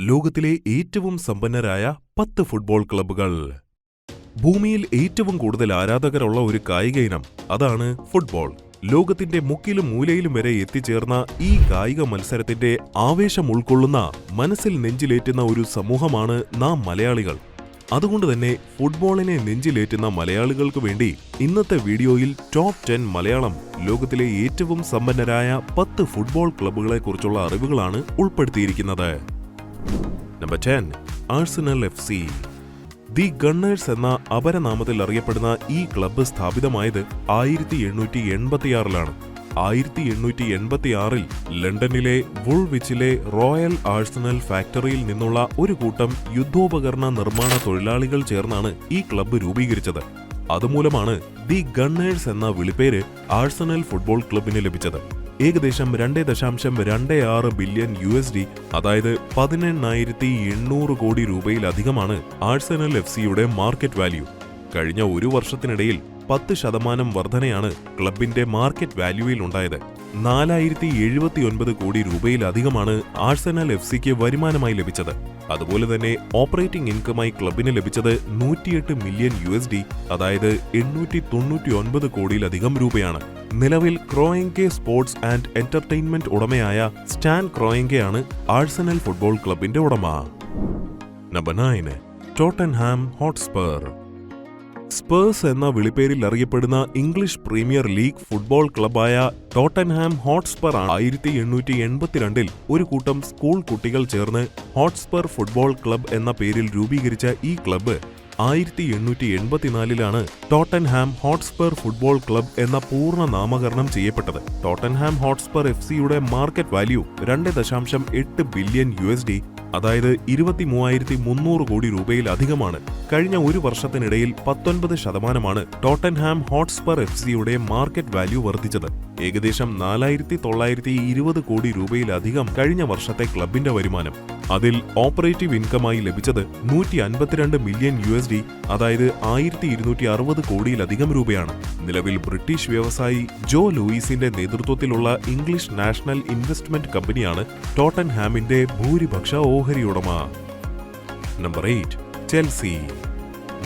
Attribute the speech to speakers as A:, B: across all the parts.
A: ലോകത്തിലെ ഏറ്റവും സമ്പന്നരായ പത്ത് ഫുട്ബോൾ ക്ലബ്ബുകൾ. ഭൂമിയിൽ ഏറ്റവും കൂടുതൽ ആരാധകരുള്ള ഒരു കായിക ഇനം അതാണ് ഫുട്ബോൾ. ലോകത്തിന്റെ മുക്കിലും മൂലയിലും വരെ എത്തിച്ചേർന്ന ഈ കായിക മത്സരത്തിന്റെ ആവേശം ഉൾക്കൊള്ളുന്ന മനസ്സിൽ നെഞ്ചിലേറ്റുന്ന ഒരു സമൂഹമാണ് നാം മലയാളികൾ. അതുകൊണ്ട് തന്നെ ഫുട്ബോളിനെ നെഞ്ചിലേറ്റുന്ന മലയാളികൾക്ക് വേണ്ടി ഇന്നത്തെ വീഡിയോയിൽ ടോപ്പ് ടെൻ മലയാളം ലോകത്തിലെ ഏറ്റവും സമ്പന്നരായ പത്ത് ഫുട്ബോൾ ക്ലബ്ബുകളെക്കുറിച്ചുള്ള അറിവുകളാണ് ഉൾപ്പെടുത്തിയിരിക്കുന്നത്. Number ten Arsenal F C the Gunners എന്ന അപരനാമത്തിൽ അറിയപ്പെടുന്ന ഈ ക്ലബ്ബ് സ്ഥാപിതമായത് ആയിരത്തി എണ്ണൂറ്റി എൺപത്തിയാറിലാണ്. ആയിരത്തി എണ്ണൂറ്റി എൺപത്തിയാറിൽ ലണ്ടനിലെ വുൾവിച്ചിലെ റോയൽ ആഴ്സണൽ ഫാക്ടറിയിൽ നിന്നുള്ള ഒരു കൂട്ടം യുദ്ധോപകരണ നിർമ്മാണ തൊഴിലാളികൾ ചേർന്നാണ് ഈ ക്ലബ്ബ് രൂപീകരിച്ചത്. അതുമൂലമാണ് ദി ഗണ്ണേഴ്സ് എന്ന വിളിപ്പേര് ആഴ്സണൽ ഫുട്ബോൾ ക്ലബിന് ലഭിച്ചത്. ഏകദേശം രണ്ട് ദശാംശം രണ്ട് ആറ് ബില്യൺ യു എസ് ഡി അതായത് പതിനെണ്ണായിരത്തി എണ്ണൂറ് കോടി രൂപയിലധികമാണ് ആഴ്സണൽ എഫ് സിയുടെ മാർക്കറ്റ് വാല്യൂ. കഴിഞ്ഞ ഒരു വർഷത്തിനിടയിൽ പത്ത് ശതമാനം വർധനയാണ് ക്ലബിന്റെ മാർക്കറ്റ് വാല്യൂയിൽ ഉണ്ടായത്. നാലായിരത്തി എഴുപത്തി ഒൻപത് കോടി രൂപയിലധികമാണ് ആഴ്സണൽ എഫ് സിക്ക് വരുമാനമായി ലഭിച്ചത്. അതുപോലെ തന്നെ ഓപ്പറേറ്റിംഗ് ഇൻകമായി ക്ലബിന് ലഭിച്ചത് നൂറ്റിയെട്ട് മില്യൺ യു എസ് ഡി അതായത് എണ്ണൂറ്റി തൊണ്ണൂറ്റി ഒൻപത് കോടിയിലധികം രൂപയാണ്. നിലവിൽ ക്രോയിങ്കെ സ്പോർട്സ് ആൻഡ് എന്റർടൈൻമെന്റ് ഉടമയായ സ്റ്റാൻ ക്രോയിങ്കയാണ് ആഴ്സണൽ ഫുട്ബോൾ ക്ലബിന്റെ ഉടമ. Number nine Tottenham Hotspur. Spurs എന്ന വിളിപ്പേരിൽ അറിയപ്പെടുന്ന ഇംഗ്ലീഷ് പ്രീമിയർ ലീഗ് ഫുട്ബോൾ ക്ലബായ ടോട്ടൻഹാം ഹോട്ട്സ്പർ ആയിരത്തി എണ്ണൂറ്റി എൺപത്തിരണ്ടിൽ ഒരു കൂട്ടം സ്കൂൾ കുട്ടികൾ ചേർന്ന് ഹോട്ട്സ്പർ ഫുട്ബോൾ ക്ലബ് എന്ന പേരിൽ രൂപീകരിച്ച ഈ ക്ലബ്ബ് ആയിരത്തി എണ്ണൂറ്റി എൺപത്തിനാലിലാണ് ടോട്ടൻഹാം ഹോട്ട്സ്പർ ഫുട്ബോൾ ക്ലബ് എന്ന പൂർണ നാമകരണം ചെയ്യപ്പെട്ടത്. ടോട്ടൻഹാം ഹോട്ട്സ്പർ എഫ് സിയുടെ മാർക്കറ്റ് വാല്യൂ രണ്ട് ദശാംശം എട്ട് ബില്യൺ യു എസ് ഡി അതായത് ഇരുപത്തി മൂവായിരത്തി മുന്നൂറ് കോടി രൂപയിലധികമാണ് കഴിഞ്ഞ ഒരു വർഷത്തിനിടയിൽ പത്തൊൻപത് ശതമാനമാണ് ടോട്ടൻഹാം ഹോട്ട്സ്പർ എഫ് സിയുടെ മാർക്കറ്റ് വാല്യൂ വർദ്ധിച്ചത്. ഏകദേശം നാലായിരത്തി തൊള്ളായിരത്തി ഇരുപത് കോടി രൂപയിലധികം കഴിഞ്ഞ വർഷത്തെ ക്ലബിന്റെ വരുമാനം. അതിൽ ഓപ്പറേറ്റീവ് ഇൻകമായി ലഭിച്ചത് നൂറ്റി അൻപത്തിരണ്ട് മില്യൺ യു എസ് ഡി അതായത് ആയിരത്തി ഇരുന്നൂറ്റി അറുപത് കോടിയിലധികം രൂപയാണ്. നിലവിൽ ബ്രിട്ടീഷ് വ്യവസായി ജോ ലൂയിസിന്റെ നേതൃത്വത്തിലുള്ള ഇംഗ്ലീഷ് നാഷണൽ ഇൻവെസ്റ്റ്മെന്റ് കമ്പനിയാണ് ടോട്ടൻ ഹാമിന്റെ ഭൂരിപക്ഷ ഓഹരി ഉടമ നമ്പർ എയ്റ്റ് ചെൽസി.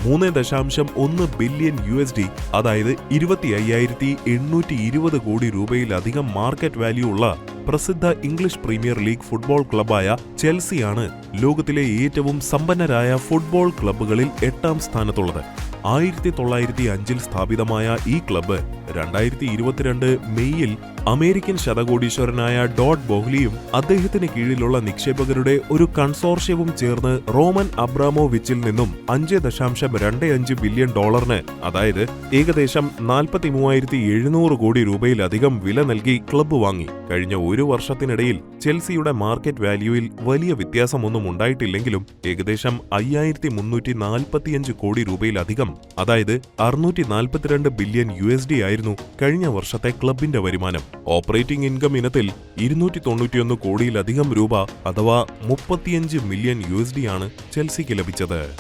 A: മൂന്ന് ദശാംശം ഒന്ന് ബില്യൺ യു എസ് ഡി അതായത് ഇരുപത്തി അയ്യായിരത്തി എണ്ണൂറ്റി ഇരുപത് കോടി രൂപയിലധികം മാർക്കറ്റ് വാല്യൂ ഉള്ള പ്രസിദ്ധ ഇംഗ്ലീഷ് പ്രീമിയർ ലീഗ് ഫുട്ബോൾ ക്ലബായ ചെൽസിയാണ് ലോകത്തിലെ ഏറ്റവും സമ്പന്നരായ ഫുട്ബോൾ ക്ലബ്ബുകളിൽ എട്ടാം സ്ഥാനത്തുള്ളത്. ആയിരത്തി തൊള്ളായിരത്തി അഞ്ചിൽ സ്ഥാപിതമായ ഈ ക്ലബ്ബ് രണ്ടായിരത്തി ഇരുപത്തിരണ്ട് മെയ്യിൽ അമേരിക്കൻ ശതകോടീശ്വരനായ ഡോട്ട് ബോഹ്ലിയും അദ്ദേഹത്തിന് കീഴിലുള്ള നിക്ഷേപകരുടെ ഒരു കൺസോർഷ്യവും ചേർന്ന് റോമൻ അബ്രാമോവിച്ചിൽ നിന്നും അഞ്ച് ദശാംശം രണ്ട് അഞ്ച് ബില്യൺ ഡോളറിന് അതായത് ഏകദേശം നാൽപ്പത്തി മൂവായിരത്തി എഴുന്നൂറ് കോടി രൂപയിലധികം വില നൽകി ക്ലബ്ബ് വാങ്ങി. കഴിഞ്ഞ ഒരു വർഷത്തിനിടയിൽ ചെൽസിയുടെ മാർക്കറ്റ് വാല്യൂയിൽ വലിയ വ്യത്യാസമൊന്നും ഉണ്ടായിട്ടില്ലെങ്കിലും ഏകദേശം അയ്യായിരത്തി മുന്നൂറ്റി നാൽപ്പത്തിയഞ്ച് കോടി രൂപയിലധികം അതായത് അറുന്നൂറ്റി നാൽപ്പത്തിരണ്ട് ബില്യൺ യു എസ് ഡി ആയിരുന്നു കഴിഞ്ഞ വർഷത്തെ ക്ലബിന്റെ വരുമാനം. ഓപ്പറേറ്റിംഗ് ഇൻകം ഇനത്തിൽ ഇരുന്നൂറ്റി തൊണ്ണൂറ്റിയൊന്ന് കോടിയിലധികം രൂപ അഥവാ മുപ്പത്തിയഞ്ച് മില്യൺ യു എസ് ഡി ആണ് ചെൽസിക്ക് ലഭിച്ചത്.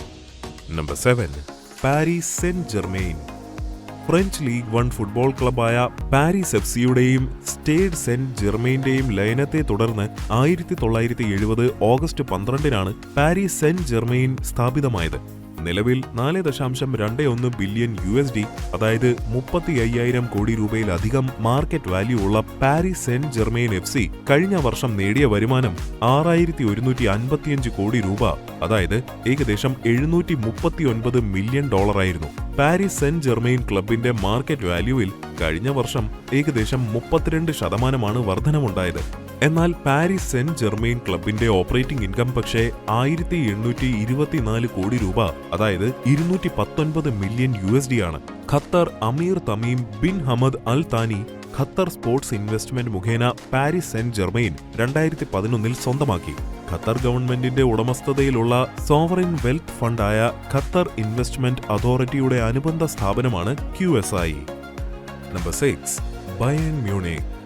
A: Number seven Paris Saint Germain French League One football ക്ലബായ പാരീസ് എഫ് സിയുടെയും സ്റ്റേഡ് സെന്റ് ജെർമെയിന്റെയും ലയനത്തെ തുടർന്ന് ആയിരത്തി തൊള്ളായിരത്തി എഴുപത് ഓഗസ്റ്റ് പന്ത്രണ്ടിനാണ് പാരീസ് സെന്റ് ജെർമെയിൻ സ്ഥാപിതമായത്. നിലവിൽ നാല് ദശാംശം രണ്ട് ഒന്ന് ബില്യൺ യു എസ് ഡി അതായത് മുപ്പത്തി അയ്യായിരം കോടി രൂപയിലധികം മാർക്കറ്റ് വാല്യൂ ഉള്ള Paris Saint Germain F C കഴിഞ്ഞ വർഷം നേടിയ വരുമാനം ആറായിരത്തി ഒരുന്നൂറ്റി അൻപത്തിയഞ്ച് കോടി രൂപ അതായത് ഏകദേശം എഴുന്നൂറ്റി മുപ്പത്തിയൊൻപത് മില്യൺ ഡോളറായിരുന്നു പാരീസ് സെന്റ് ജെർമെയിൻ ക്ലബിന്റെ മാർക്കറ്റ് വാല്യൂവിൽ കഴിഞ്ഞ വർഷം ഏകദേശം മുപ്പത്തിരണ്ട് ശതമാനമാണ് വർധനമുണ്ടായത്. എന്നാൽ പാരീസ് സെന്റ് ജെർമെയിൻ ക്ലബിന്റെ ഓപ്പറേറ്റിംഗ് ഇൻകം പക്ഷേ ആയിരത്തി എണ്ണൂറ്റി ഇരുപത്തിനാല് കോടി രൂപ അതായത് ഇരുന്നൂറ്റി പത്തൊൻപത് മില്യൺ യു എസ് ഡി ആണ്. ഖത്തർ അമീർ Tamim bin Hamad Al Thani Qatar Sports Investment മുഖേന പാരീസ് സെന്റ് ജെർമെയിൻ രണ്ടായിരത്തി പതിനൊന്നിൽ സ്വന്തമാക്കി. ഖത്തർ ഗവൺമെന്റിന്റെ ഉടമസ്ഥതയിലുള്ള സോവറിൻ വെൽത്ത് ഫണ്ടായ ഖത്തർ ഇൻവെസ്റ്റ്മെന്റ് അതോറിറ്റിയുടെ അനുബന്ധ സ്ഥാപനമാണ് Q S I. Number six Bayern Munich.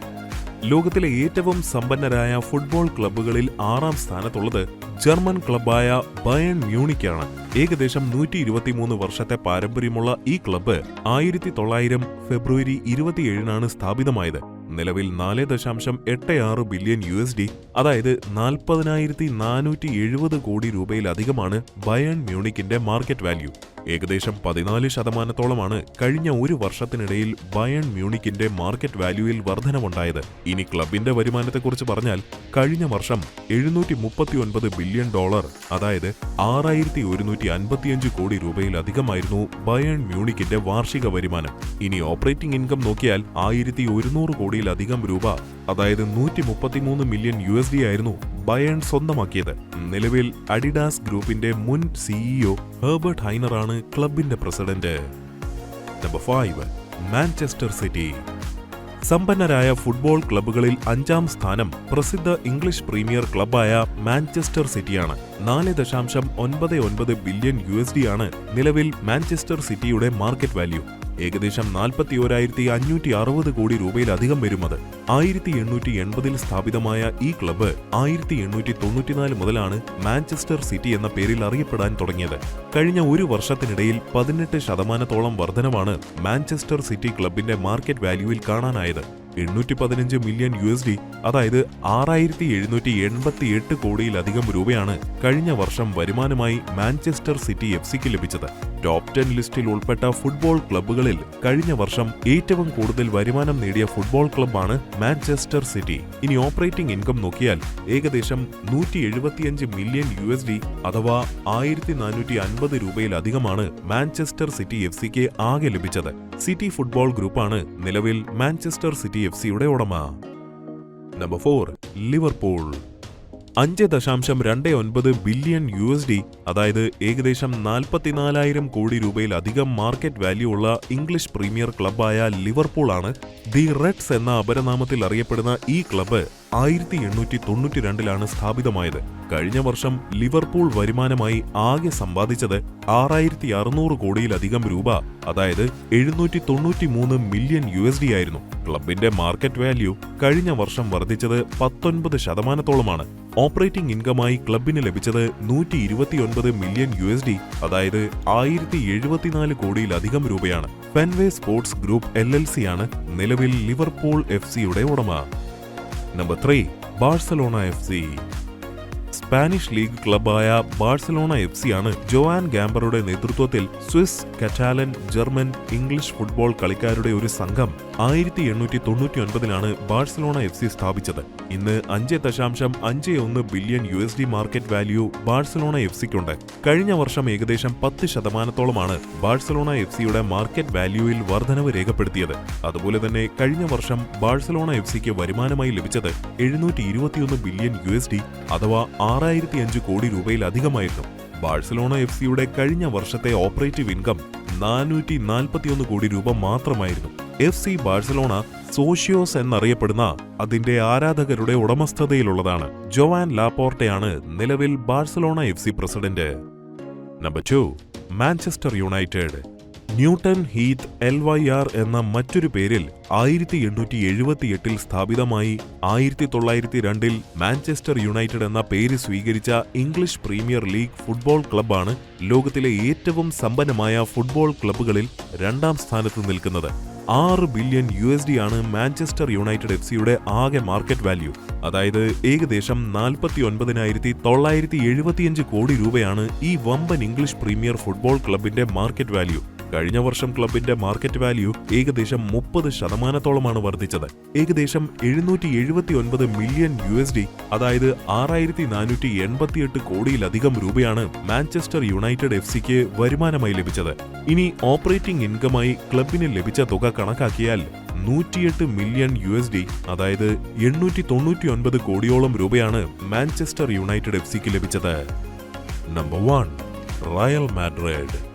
A: ലോകത്തിലെ ഏറ്റവും സമ്പന്നരായ ഫുട്ബോൾ ക്ലബ്ബുകളിൽ ആറാം സ്ഥാനത്തുള്ളത് ജർമ്മൻ ക്ലബ്ബായ ബയൺ മ്യൂണിക്കാണ്. ഏകദേശം നൂറ്റി ഇരുപത്തിമൂന്ന് വർഷത്തെ പാരമ്പര്യമുള്ള ഈ ക്ലബ്ബ് ആയിരത്തി തൊള്ളായിരം ഫെബ്രുവരി ഇരുപത്തിയേഴിനാണ് സ്ഥാപിതമായത്. നിലവിൽ നാല് ദശാംശം എട്ട് ആറ് ബില്യൺ യു എസ് ഡി അതായത് നാൽപ്പതിനായിരത്തി നാനൂറ്റി എഴുപത് കോടി രൂപയിലധികമാണ് ബയൺ മ്യൂണിക്കിന്റെ മാർക്കറ്റ് വാല്യൂ. ഏകദേശം പതിനാല് ശതമാനത്തോളമാണ് കഴിഞ്ഞ ഒരു വർഷത്തിനിടയിൽ ബയൺ മ്യൂണിക്കിന്റെ മാർക്കറ്റ് വാല്യൂവിൽ വർധനവുണ്ടായത്. ഇനി ക്ലബിന്റെ വരുമാനത്തെക്കുറിച്ച് പറഞ്ഞാൽ കഴിഞ്ഞ വർഷം എഴുന്നൂറ്റി മുപ്പത്തിയൊൻപത് ബില്യൺ ഡോളർ അതായത് ആറായിരത്തി ഒരുന്നൂറ്റി അൻപത്തിയഞ്ച് കോടി രൂപയിലധികമായിരുന്നു ബയൺ മ്യൂണിക്കിന്റെ വാർഷിക വരുമാനം. ഇനി ഓപ്പറേറ്റിംഗ് ഇൻകം നോക്കിയാൽ ആയിരത്തി ഒരുന്നൂറ് കോടിയിലധികം രൂപ അതായത് നൂറ്റി മുപ്പത്തിമൂന്ന് മില്യൺ യു എസ് ഡി ആയിരുന്നു ബയൺ സ്വന്തമാക്കിയത്. നിലവിൽ അഡിഡാസ് ഗ്രൂപ്പിന്റെ മുൻ സിഇഒ ഹെർബർട്ട് ഹൈനറാണ് ക്ലബിന്റെ president. Number five Manchester City. സമ്പന്നരായ ഫുട്ബോൾ ക്ലബ്ബുകളിൽ അഞ്ചാം സ്ഥാനം പ്രസിദ്ധ ഇംഗ്ലീഷ് പ്രീമിയർ ക്ലബ്ബായ മാഞ്ചസ്റ്റർ സിറ്റിയാണ്. നാല് ദശാംശം ഒൻപത് ഒൻപത് ബില്യൺ യു എസ് ഡി ആണ് നിലവിൽ മാഞ്ചസ്റ്റർ സിറ്റിയുടെ മാർക്കറ്റ് വാല്യൂ. ഏകദേശം നാൽപ്പത്തി ഓരായിരത്തി അഞ്ഞൂറ്റി അറുപത് കോടി രൂപയിലധികം വരും അത്. ആയിരത്തി എണ്ണൂറ്റി എൺപതിൽ സ്ഥാപിതമായ ഈ ക്ലബ്ബ് ആയിരത്തി എണ്ണൂറ്റി തൊണ്ണൂറ്റിനാല് മുതലാണ് മാഞ്ചസ്റ്റർ സിറ്റി എന്ന പേരിൽ അറിയപ്പെടാൻ തുടങ്ങിയത്. കഴിഞ്ഞ ഒരു വർഷത്തിനിടയിൽ പതിനെട്ട് ശതമാനത്തോളം വർധനമാണ് മാഞ്ചസ്റ്റർ സിറ്റി ക്ലബിന്റെ മാർക്കറ്റ് വാല്യൂവിൽ കാണാനായത്. എണ്ണൂറ്റി പതിനഞ്ച് മില്യൺ യു എസ് ഡി അതായത് ആറായിരത്തി എഴുന്നൂറ്റി എൺപത്തി എട്ട് കോടിയിലധികം രൂപയാണ് കഴിഞ്ഞ വർഷം വരുമാനമായി മാഞ്ചസ്റ്റർ സിറ്റി എഫ് സിക്ക് ലഭിച്ചത്. ടോപ്പ് ടെൻ ലിസ്റ്റിൽ ഉൾപ്പെട്ട ഫുട്ബോൾ ക്ലബ്ബുകളിൽ കഴിഞ്ഞ വർഷം ഏറ്റവും കൂടുതൽ വരുമാനം നേടിയ ഫുട്ബോൾ ക്ലബ്ബാണ് മാഞ്ചസ്റ്റർ സിറ്റി. ഇനി ഓപ്പറേറ്റിംഗ് ഇൻകം നോക്കിയാൽ ഏകദേശം നൂറ്റി എഴുപത്തിയഞ്ച് മില്യൺ യു എസ് ഡി അഥവാ ആയിരത്തി നാനൂറ്റി അൻപത് രൂപയിലധികമാണ് മാഞ്ചസ്റ്റർ സിറ്റി എഫ് സിക്ക് ആകെ ലഭിച്ചത്. സിറ്റി ഫുട്ബോൾ ഗ്രൂപ്പാണ് നിലവിൽ മാഞ്ചസ്റ്റർ സിറ്റി എഫ് സിയുടെ ഉടമ. Number four Liverpool. അഞ്ച് ദശാംശം രണ്ട് ഒൻപത് ബില്യൺ യു എസ് ഡി അതായത് ഏകദേശം നാൽപ്പത്തിനാലായിരം കോടി രൂപയിലധികം മാർക്കറ്റ് വാല്യൂ ഉള്ള ഇംഗ്ലീഷ് പ്രീമിയർ ക്ലബ്ബായ ലിവർപൂളാണ് ദി റെഡ്സ് എന്ന അപരനാമത്തിൽ അറിയപ്പെടുന്ന ഈ ക്ലബ്ബ് ആയിരത്തി എണ്ണൂറ്റി തൊണ്ണൂറ്റി രണ്ടിലാണ് സ്ഥാപിതമായത്. കഴിഞ്ഞ വർഷം ലിവർപൂൾ വരുമാനമായി ആകെ സമ്പാദിച്ചത് ആറായിരത്തി അറുന്നൂറ് കോടിയിലധികം രൂപ അതായത് എഴുന്നൂറ്റി തൊണ്ണൂറ്റി മൂന്ന് മില്യൺ യു എസ് ഡി ആയിരുന്നു. ക്ലബിന്റെ മാർക്കറ്റ് വാല്യൂ കഴിഞ്ഞ വർഷം വർദ്ധിച്ചത് പത്തൊൻപത് ശതമാനത്തോളമാണ്. ഓപ്പറേറ്റിംഗ് ഇൻകമായി ക്ലബിന് ലഭിച്ചത് നൂറ്റി ഇരുപത്തിയൊൻപത് മില്യൺ യു എസ് ഡി അതായത് ആയിരത്തി എഴുപത്തിനാല് കോടിയിലധികം രൂപയാണ്. Fenway sports group L L C ആണ് നിലവിൽ ലിവർപൂൾ എഫ് സിയുടെ ഉടമ. Number three Barcelona F C. Spanish league ക്ലബായ ബാഴ്സലോണ എഫ് സിയാണ് ജോആൻ ഗാംബറുടെ നേതൃത്വത്തിൽ Swiss Catalan German English football കളിക്കാരുടെ ഒരു സംഘം ആയിരത്തി എണ്ണൂറ്റി തൊണ്ണൂറ്റി ഒൻപതിലാണ് ബാഴ്സലോണ എഫ് സി സ്ഥാപിച്ചത്. ഇന്ന് അഞ്ച് ദശാംശം അഞ്ച് ഒന്ന് billion U S D market value Barcelona F സിക്കുണ്ട് കഴിഞ്ഞ വർഷം ഏകദേശം പത്ത് ശതമാനത്തോളമാണ് ബാഴ്സലോണ എഫ് സിയുടെ മാർക്കറ്റ് വാല്യൂവിൽ വർധനവ് രേഖപ്പെടുത്തിയത്. അതുപോലെ തന്നെ കഴിഞ്ഞ വർഷം ബാഴ്സലോണ എഫ് സിക്ക് വരുമാനമായി ലഭിച്ചത് എഴുന്നൂറ്റി ഇരുപത്തിയൊന്ന് ബില്യൺ യു എസ് ഡി അഥവാ ആറായിരത്തി അഞ്ച് കോടി രൂപയിലധികമായിരുന്നു ബാഴ്സലോണ എഫ് സിയുടെ കഴിഞ്ഞ വർഷത്തെ ഓപ്പറേറ്റീവ് ഇൻകം നാനൂറ്റി നാൽപ്പത്തിയൊന്ന് കോടി രൂപ മാത്രമായിരുന്നു. എഫ് സി ബാഴ്സലോണ സോഷ്യോസ് എന്നറിയപ്പെടുന്ന അതിന്റെ ആരാധകരുടെ ഉടമസ്ഥതയിലുള്ളതാണ്. ജോവാൻ ലാപ്പോർട്ടയാണ് നിലവിൽ Barcelona F C president. Number two Manchester United. Newton Heath L Y R എന്ന മറ്റൊരു പേരിൽ ആയിരത്തി എണ്ണൂറ്റി എഴുപത്തിയെട്ടിൽ സ്ഥാപിതമായി ആയിരത്തി തൊള്ളായിരത്തി രണ്ടിൽ മാഞ്ചസ്റ്റർ യുണൈറ്റഡ് എന്ന പേര് സ്വീകരിച്ച ഇംഗ്ലീഷ് പ്രീമിയർ ലീഗ് ഫുട്ബോൾ ക്ലബ്ബാണ് ലോകത്തിലെ ഏറ്റവും സമ്പന്നമായ ഫുട്ബോൾ ക്ലബ്ബുകളിൽ രണ്ടാം സ്ഥാനത്ത് നിൽക്കുന്നത്. ആറ് ബില്യൺ യു എസ് ഡി ആണ് മാഞ്ചസ്റ്റർ യുണൈറ്റഡ് എഫ് സിയുടെ ആകെ മാർക്കറ്റ് വാല്യൂ. അതായത് ഏകദേശം നാൽപ്പത്തി ഒൻപതിനായിരത്തി തൊള്ളായിരത്തി എഴുപത്തിയഞ്ച് കോടി രൂപയാണ് ഈ വമ്പൻ ഇംഗ്ലീഷ് പ്രീമിയർ ഫുട്ബോൾ ക്ലബിന്റെ മാർക്കറ്റ് വാല്യൂ. കഴിഞ്ഞ വർഷം ക്ലബിന്റെ മാർക്കറ്റ് വാല്യൂ ഏകദേശം മുപ്പത് ശതമാനത്തോളമാണ് വർദ്ധിച്ചത്. ഏകദേശം എഴുന്നൂറ്റി എഴുപത്തി ഒൻപത് മില്യൺ യു എസ് ഡി അതായത് ആറായിരത്തി നാനൂറ്റി എൺപത്തിയെട്ട് കോടിയിലധികം രൂപയാണ് മാഞ്ചസ്റ്റർ യുണൈറ്റഡ് എഫ് സിക്ക് വരുമാനമായി ലഭിച്ചത്. ഇനി ഓപ്പറേറ്റിംഗ് ഇൻകമായി ക്ലബിന് ലഭിച്ച തുക കണക്കാക്കിയാൽ നൂറ്റിയെട്ട് മില്യൺ യു എസ് ഡി അതായത് എണ്ണൂറ്റി തൊണ്ണൂറ്റി ഒൻപത് കോടിയോളം രൂപയാണ് മാഞ്ചസ്റ്റർ യുണൈറ്റഡ് എഫ് സിക്ക് ലഭിച്ചത്. Number one Real Madrid.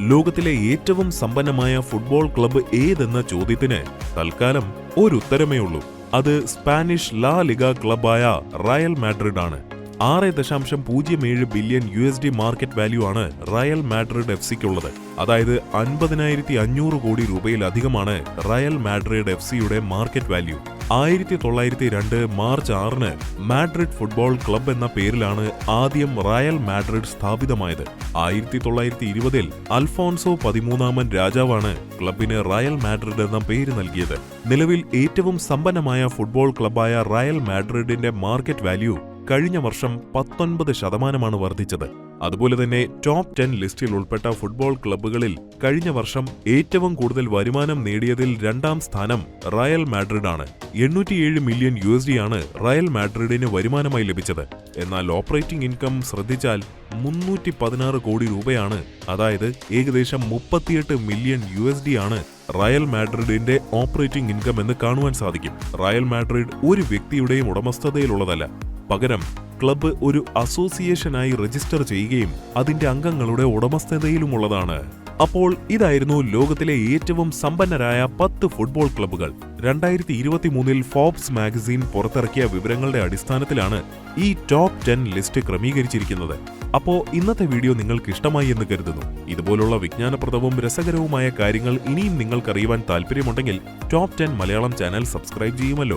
A: ലോകത്തിലെ ഏറ്റവും സമ്പന്നമായ ഫുട്ബോൾ ക്ലബ്ബ് ഏതെന്ന ചോദ്യത്തിന് തൽക്കാലം ഒരു ഉത്തരമേ ഉള്ളൂ. അത് സ്പാനിഷ് ലാ ലിഗ ക്ലബായ റയൽ മാഡ്രിഡ് ആണ്. ആറ് ദശാംശം പൂജ്യം ഏഴ് billion U S D market value ആണ് റയൽ മാഡ്രിഡ് എഫ് സിക്കുള്ളത്. അതായത് അൻപതിനായിരത്തി അഞ്ഞൂറ് കോടി രൂപയിലധികമാണ് റയൽ മാഡ്രിഡ് എഫ് സിയുടെ മാർക്കറ്റ് വാല്യൂ ആയിരത്തി തൊള്ളായിരത്തി രണ്ട് മാർച്ച് ആറിന് മാഡ്രിഡ് ഫുട്ബോൾ ക്ലബ് എന്ന പേരിലാണ് ആദ്യം റയൽ മാഡ്രിഡ് സ്ഥാപിതമായത്. ആയിരത്തി തൊള്ളായിരത്തി ഇരുപതിൽ അൽഫോൺസോ പതിമൂന്നാമൻ രാജാവാണ് ക്ലബിന് റയൽ മാഡ്രിഡ് എന്ന പേര് നൽകിയത്. നിലവിൽ ഏറ്റവും സമ്പന്നമായ ഫുട്ബോൾ ക്ലബായ റയൽ മാഡ്രിഡിന്റെ മാർക്കറ്റ് വാല്യൂ കഴിഞ്ഞ വർഷം പത്തൊൻപത് ശതമാനമാണ് വർദ്ധിച്ചത്. അതുപോലെ തന്നെ ടോപ്പ് ടെൻ ലിസ്റ്റിൽ ഉൾപ്പെട്ട ഫുട്ബോൾ ക്ലബ്ബുകളിൽ കഴിഞ്ഞ വർഷം ഏറ്റവും കൂടുതൽ വരുമാനം നേടിയതിൽ രണ്ടാം സ്ഥാനം റയൽ മാഡ്രിഡ് ആണ് എണ്ണൂറ്റിയേഴ് മില്യൺ യു എസ് ഡി ആണ് റയൽ മാഡ്രിഡിന് വരുമാനമായി ലഭിച്ചത്. എന്നാൽ ഓപ്പറേറ്റിംഗ് ഇൻകം ശ്രദ്ധിച്ചാൽ മുന്നൂറ്റി പതിനാറ് കോടി രൂപയാണ് അതായത് ഏകദേശം മുപ്പത്തിയെട്ട് മില്യൺ യു എസ് ഡി ആണ് റയൽ മാഡ്രിഡിന്റെ ഓപ്പറേറ്റിംഗ് ഇൻകം എന്ന് കാണുവാൻ സാധിക്കും. റയൽ മാഡ്രിഡ് ഒരു വ്യക്തിയുടെയും ഉടമസ്ഥതയിലുള്ളതല്ല. പകരം ക്ലബ്ബ് ഒരു അസോസിയേഷനായി രജിസ്റ്റർ ചെയ്യുകയും അതിന്റെ അംഗങ്ങളുടെ ഉടമസ്ഥതയിലുമുള്ളതാണ്. അപ്പോൾ ഇതായിരുന്നു ലോകത്തിലെ ഏറ്റവും സമ്പന്നരായ പത്ത് ഫുട്ബോൾ ക്ലബ്ബുകൾ രണ്ടായിരത്തി ഇരുപത്തി മൂന്നിൽ ഫോബ്സ് മാഗസിൻ പുറത്തിറക്കിയ വിവരങ്ങളുടെ അടിസ്ഥാനത്തിലാണ് ഈ ടോപ്പ് ടെൻ ലിസ്റ്റ് ക്രമീകരിച്ചിരിക്കുന്നത്. അപ്പോ ഇന്നത്തെ വീഡിയോ നിങ്ങൾക്ക് ഇഷ്ടമായി എന്ന് കരുതുന്നു. ഇതുപോലുള്ള വിജ്ഞാനപ്രദവും രസകരവുമായ കാര്യങ്ങൾ ഇനിയും നിങ്ങൾക്കറിയുവാൻ താല്പര്യമുണ്ടെങ്കിൽ top ten Malayalam channel subscribe ചെയ്യുമല്ലോ.